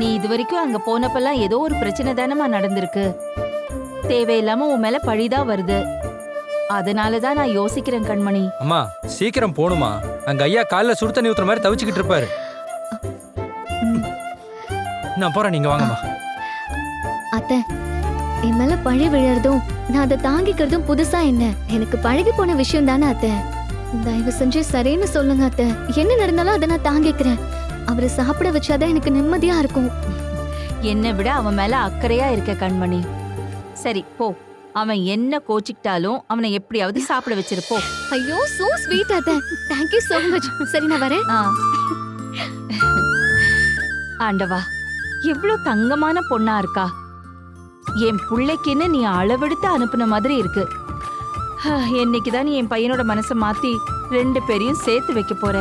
நீ இது வரைக்கும் அங்க போனப்பெல்லாம் ஏதோ ஒரு பிரச்சனை தானமா நடந்திருக்கு. தேவையில்லாம உன் மேல பழிதான் வருது. அதனால தான் நான் யோசிக்கிறேன் கண்மணி. அம்மா சீக்கிரம் போகணுமா அங்க ஐயா காலைல சுடு தண்ணி ஊத்துற மாதிரி தவிச்சுக்கிட்டு இருப்பாரு. நான் போறேன் நீங்க வாங்கம்மா. அத்தை என் மேல பழி விழறதும் நான் அதை தாங்கிக்கிறதும் புதுசா என்ன? எனக்கு பழகி போன விஷயம் தானே அத்தை. தயவு செஞ்சு சரின்னு சொல்லுங்க அத்தை. என்ன நடந்தாலும் அதை நான் தாங்கிக்கிறேன். அவரை சாப்பிட வச்சாதான் எனக்கு நிம்மதியா இருக்கும். என்னை விட அவன் மேல அக்கறையா இருக்க கண்மணி. சரி போ. அவன் என்ன கோச்சிக்கிட்டாலும் அவனை எப்படியாவது சாப்பிட வச்சிருப்போ ஐயோ சோ ஸ்வீட் அத்தை தேங்க்யூ so மச் சரி நான் வரேன். ஆண்டவா எவ்ளோ தங்கமான பொண்ணா இருக்கா? என் புள்ளைக்குன்னு நீ அளவெடுத்து அனுப்புன மாதிரி இருக்கு. என்னைக்குதான் நீ என் பையனோட மனசை மாத்தி ரெண்டு பேரையும் சேர்த்து வைக்க போற?